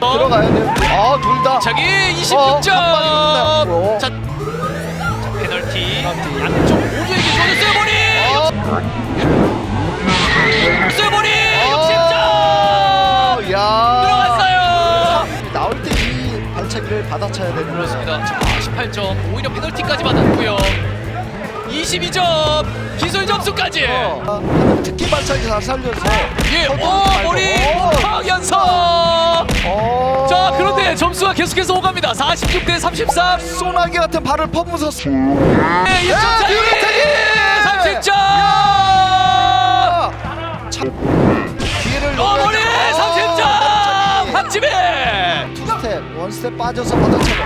들어가야 돼요. 아, 둘 다. 자기 어, 26점. 한 방에 끝났고요. 자, 자, 페널티. 안쪽 모두에게 세보니. 어, 세보니 어, 60점. 야. 들어갔어요. 나올 때이 발차기를 받아쳐야 되는 그렇습니다. 자, 18점. 오히려 페널티까지 받았고요. 22점. 기술 점수까지. 어, 특히 발차기 잘 살려서. 예, 오 말고. 머리 어, 박연석. 어. 자, 그런데 점수가 계속해서 오갑니다. 46대 33. 소나기 같은 발을 퍼부서. 네, 1점 야, 차이. 류태기! 30점. 아, 참. 기회를 어, 머리 노려야죠. 30점. 아, 박지민. 투 스텝, 원 스텝 빠져서 받아쳐요.